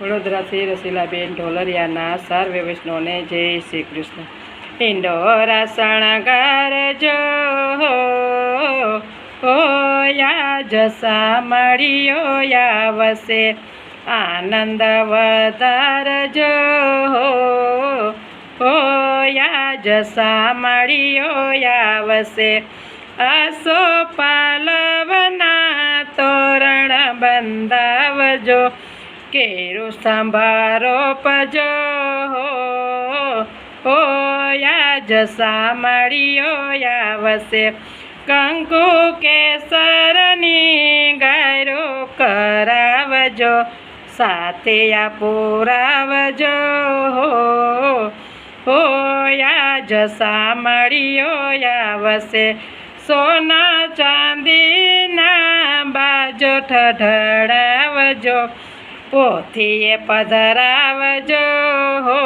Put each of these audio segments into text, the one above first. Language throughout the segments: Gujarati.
વડોદરાથી રસીલાબેન ઢોલરિયાના સર્વે વૈષ્ણવને જય શ્રી કૃષ્ણ. ઈંડોરા શણગારજો ઓયા જસા મળ્યો યાવશે આનંદ વધાર વધારજો ઓયા જસા મળ્યો યાવશે આસો પાલવના તોરણ બંધાવજો. કેરું સંભારો પજો ઓ યા જસા મળ્યો યાવશે કંકુ કેસરની ગાયરો કરાવજો, સાથે આ પુરાવજો. હો યા જસા મળ્યો યાવશે સોના ચાંદીના બાજો ઠઢડાવજો. પોથીએ પધરાવજો. હો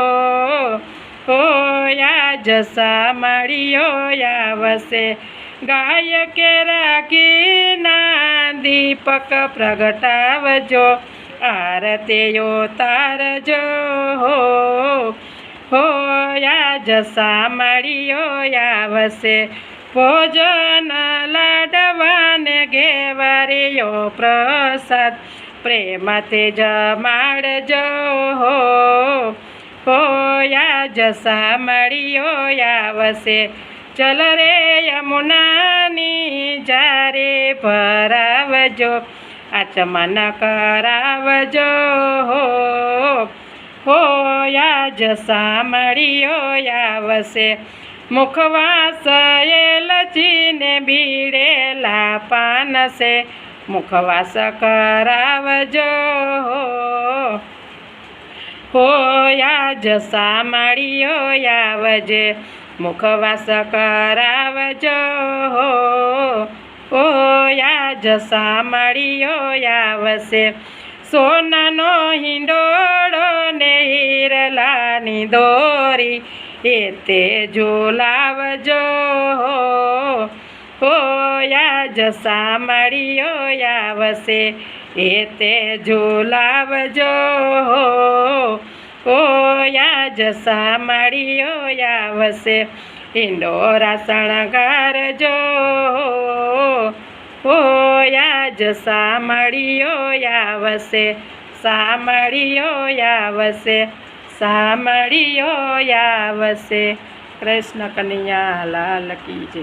હો યા જસા મળ્યો આવશે. ગાય કે રાખીના દીપક પ્રગટાવજો. આરતીઓ તારજો. હો હો યા જસા મળ્યો યાવશે ભોજન લાડવાને ઘેવરીઓ પ્રસાદ. પ્રેમથી જમાડજો હો હોયા જસા મળ્યો આવશે. ચલ રે યમુનાની જારે ભરાવજો, આચમન કરાવજો, હો, હોયા જસા મળ્યો યાવશે મુખવાસ લચીને ભીડેલા પાનસે. મુખવાસ કરાવજો. હો યા જસા માળીઓ આવજે. મુખવાસ કરાવજો. ઓ યા જસા માળીઓ આવશે. સોનાનો હિંડોળો ને હીરલાની દોરી. એ તે ઝુલાવજો હો યા જસા મળ્યો આવશે. એ તે ઝુલાવજો ઓ યા જસા મળ્યો યાવશે ઈંડોરા શણગારજો હો યા જસા મળ્યો યાવશે સામળ્યો યાવશે સામળ્યો આવશે કૃષ્ણ કનૈયા લાલ કી જય.